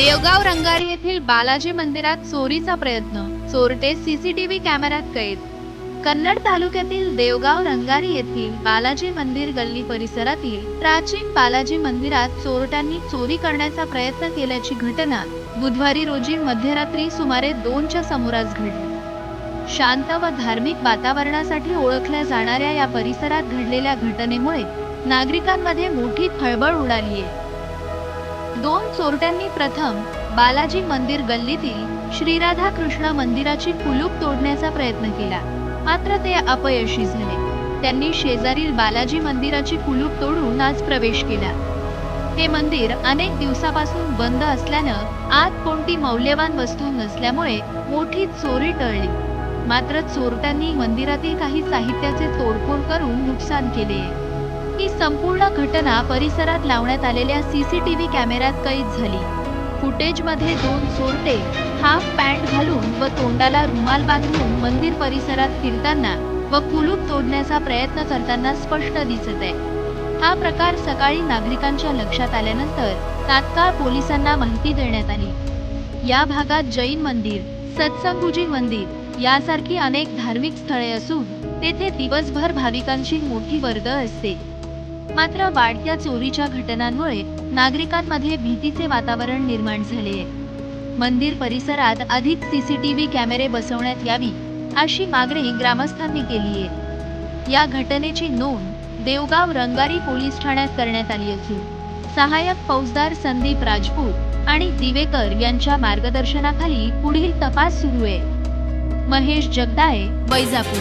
देवगाव रंगारी येथील बालाजी मंदिरात चोरीचा प्रयत्न. चोरटे सीसीटीव्ही कॅमेऱ्यात कैद. कन्नड तालुक्यातील देवगाव रंगारी येथील बालाजी मंदिर गल्ली परिसरातील प्राचीन बालाजी मंदिरात चोरट्यांनी चोरी करण्याचा प्रयत्न केल्याची घटना बुधवारी रोजी मध्यरात्री सुमारे दोनच्या सुमारास घडली. शांत व धार्मिक वातावरणासाठी ओळखल्या जाणाऱ्या या परिसरात घडलेल्या घटनेमुळे नागरिकांमध्ये मोठी खळबळ उडाली आहे दोन चोरट्यांनी प्रथम बालाजी मंदिर गल्लीतील श्रीराधा कृष्ण मंदिराची कुलूप तोडण्याचा प्रयत्न केला. मात्र ते अपयशी झाले. त्यांनी शेजारील बालाजी मंदिराची कुलूप तोडून आज प्रवेश केला. हे मंदिर अनेक दिवसापासून बंद असल्यानं आत कोणती मौल्यवान वस्तू नसल्यामुळे मोठी चोरी टळली. मात्र चोरट्यांनी मंदिरातील काही साहित्याचे तोडफोड करून नुकसान केले. ही संपूर्ण घटना परिसरात लावण्यात आलेल्या सीसीटीव्ही कॅमेऱ्यात कैद झाली. फुटेजमध्ये दोन चोरटे हाफ पॅन्ट घालून व तोंडाला रुमाल बांधून मंदिर परिसरात फिरताना व कुलूप तोडण्याचा प्रयत्न करताना स्पष्ट दिसत आहे. हा प्रकार सकाळी नागरिकांच्या लक्षात आल्यानंतर तात्काळ पोलिसांना माहिती देण्यात आली. या भागात जैन मंदिर सत्संगुजी मंदिर यासारखी अनेक धार्मिक स्थळे असून तेथे दिवसभर भाविकांची मोठी वर्दळ असते. मात्र वाढत्या चोरीच्या घटनांमुळे नागरिकांमध्ये भीतीचे वातावरण निर्माण झाले आहे. मंदिर परिसरात अधिक सीसीटीव्ही कॅमेरे बसवण्यात यावी अशी मागणी ग्रामस्थांनी केली आहे. या घटनेची नोंद देवगाव रंगारी पोलीस ठाण्यात करण्यात आली असून सहाय्यक फौजदार संदीप राजपूत आणि दिवेकर यांच्या मार्गदर्शनाखाली पुढील तपास सुरू आहे. महेश जगदाळे वैजापूर.